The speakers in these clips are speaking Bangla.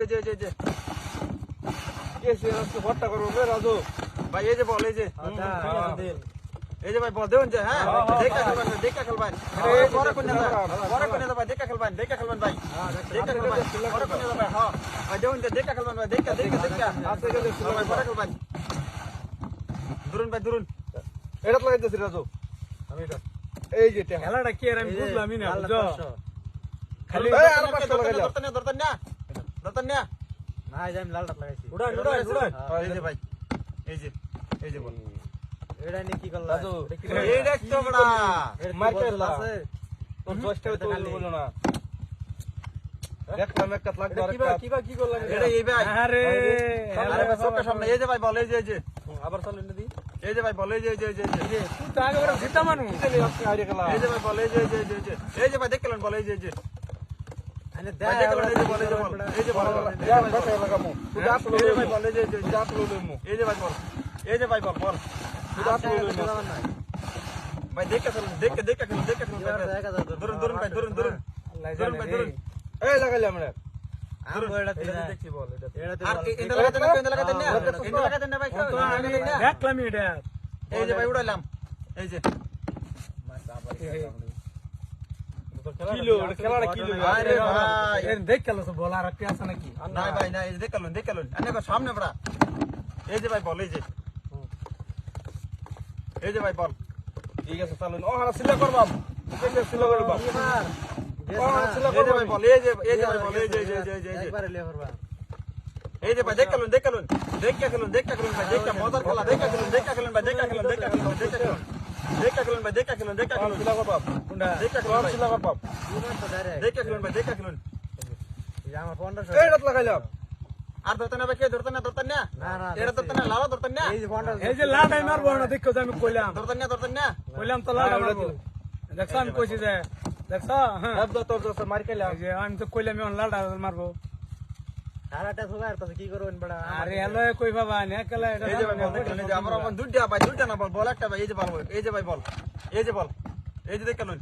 এই যে এই যে, এই যে। কে সে আজকে ভর্তা করব রে রাজু। ভাই এই যে বল এই যে। আচ্ছা এই যে ভাই বল দেউন যে হ্যাঁ? হ্যাঁ, হ্যাঁ, দেখা হ্যাঁ। খেলবেন দেখা খেলবেন। এই যে পরে কোন দেখা দাদা খেলবেন, পরে ভালো, কোন দাদা ভাই দেখা খেলবেন দেখা খেলবেন ভাই। দেখা খেলবেন পরে কোন দাদা ভাই হ্যাঁ। ভাই দেউন যে দেখা খেলবেন ভাই দেখা দেখা দেখা আজকে গেলে হ্যাঁ, ভাই পরে খেলবেন। দুরুন ভাই দুরুন এটা লাগাইতেছি রাজু। আমি এটা এই যে টেহা। খেলাটা কি আর আমি বুঝলামই না বুঝছ? খালি এই, আর পাঁচশো লাগাইলাম। দরতান না দরতান না। দরতান না না এই যে আমি লালটা লাগাইছি উড়ান উড়ান উড়ান এই যে ভাই এই যে এই যে বল এটা নিয়ে কি করলা রাজু, এটা দেখতো বড়া এর কি মার বদল খেলা। আছে তোর দশটায় তো। বলো না দেখলাম একটা লাগবে এটা কিবা কিবা কি করলাম এটা এই ভাই আরে আরে ভাই সামনে এই যে ভাই বল এই যে এই যে আবার চালু না দি এই যে ভাই বল এই যে এই যে এই যে, যে তুই তো আগে বড় জিতা মানুষ এই যে ভাই বল এই যে এই যে এই যে, এই যে এই যে ভাই দেখলেন বল এই যে এই যে ভাই দেখে দেখে দেখে দেখে। ধরুন ধরুন ভাই ধরুন ধরুন ধরুন ভাই ধরুন। এই। দেখলাম এই যে ভাই উড়াইলাম। এই যে। কিলো খেলাটা কিলো। আরে ভাই। এর দেখ খেলো বলা আর কি আছে নাকি? না ভাই না এই যে দেখালুন দেখালুন আনে ভাই সামনে বড়া এই যে ভাই বল এই যে। এই যে ভাই বল। ঠিক আছে চালু ও হারা সিলা করবাম সিলা করবাম ও সিলা করবাম বল এই যে এই যে ভাই বল এই যে এই যে এই যে, একবারে লিয়ে করবা। এই যে ভাই দেখালুন দেখালুন দেখা খেলুন দেখা খেলুন ভাই দেখা মজার খেলা দেখা খেলুন দেখা খেলুন ভাই দেখা খেলুন দেখা খেলুন ভাই দেখা খেলুন দেখা খেলুন ভাই দেখা খেলুন দেখা খেলুন সিলা করবাম কোনটা দেখা খেলুন ভাই। ইমান তো ডাইরেক্ট দেখা খেলুন ভাই দেখা খেলুন আমার 1500 এই রাত লাগাইলাম। আর ধরতে না কে ধরতে না ধরতে না? এটা ধরতে না লালা ধরতে না? এই যে 1500 এই মারবো না দেখো আমি কইলাম। ধরতে না ধরতে না? কইলাম তো লাটা মারবো। দেখছ আমি কইছি যে দেখছ? হ্যাঁ। তোর তোর মার যে আমি তো কইলাম এখন মারবো। সারাটা সুগার তো কি করবেন বড়া? আরে এলো কই বাবা নে কেলা এটা এই যে ভাই আমার আমার দুইটা ভাই দুইটা না বল বল একটা ভাই এই যে বল এই যে ভাই বল এই যে বল এই যে দেখলেন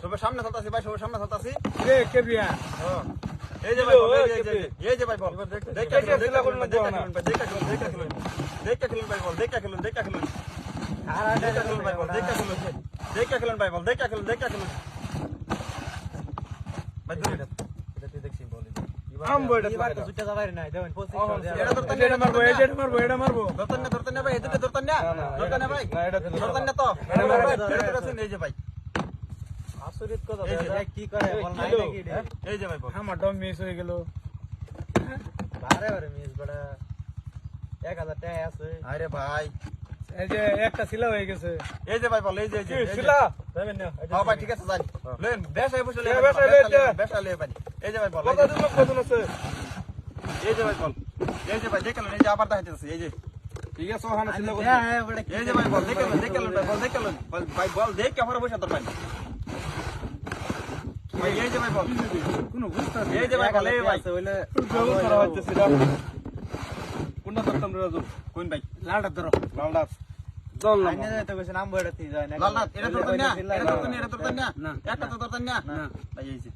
সবার সামনে চলতাছি ভাই সবার সামনে চলতাছি। রে কে বিয়া হ্যাঁ। এই যে ভাই এই যে- এই যে- এই যে ভাই বল দেখা খেলুন দেখা ভাই দেখা ভাই দেখা খেলুন দেখা খেলুন দেখা খেলুন ভাই বল দেখা খেলুন দেখা খেলুন। সারাটা দেখা খেলুন ভাই বল দেখা খেলুন দেখা ভাই বল দেখা খেলুন দেখা খেলুন ভাই দুই এটা তুই দেখছিস বলি আম বইটা এবার তো সুটা যাবাই না দেবেন 25 এটা ধরতেন এটা মারবো এটা। মারবো এটা মারবো। ধরতেন না ধরতেন না ভাই এদিকে ধরতেন না না, না, ভাই। না, এটা ধরতে না তো। এটা ভাই, এটা হবে। ধরতেন, এই যে ভাই। আসরিত কথা এই কি করে বল নাই নাকি এই যে ভাই আমার ডম মিস হয়ে গেল। বারে বারে মিস বড়া। 1000 টাকা আছে। আরে ভাই। এই যে একটা শিলা হয়ে গেছে। এই যে ভাই বল এই যে এই যে না হ্যাঁ ভাই ঠিক আছে যাই লেন বসে ভাই। এই যে ভাই বল কত দিন কত আছে? এই যে ভাই বল এই যে ভাই দেখলেন এই যে আবার দেখাইতেছে এই যে। ঠিক আছে ও হারা হ্যাঁ এই যে ভাই বল দেখলেন দেখলেন ভাই বল দেখলেন ভাই বল দেখ কে বসে তোর ভাই। ভাই এই যে ভাই বল। কোনো বুঝতে এই যে ভাই বল এই ভাই। আছে বলে করা হচ্ছে সিলা কোনটা ধরতাম রে রাজু? কোন ভাই? লাটা ধরো। তো নাম। বড়া যায় না লাল এটা ধরতেন না এটা ধরতেন না এটা ধরতেন না না। একটা তো ধরতেন না? না। ভাই এই যে।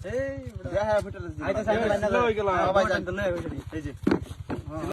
এই হ্যাঁ ভিতরে আইতে সাইকেল না ভাই, যান। তো হইছে এই যে।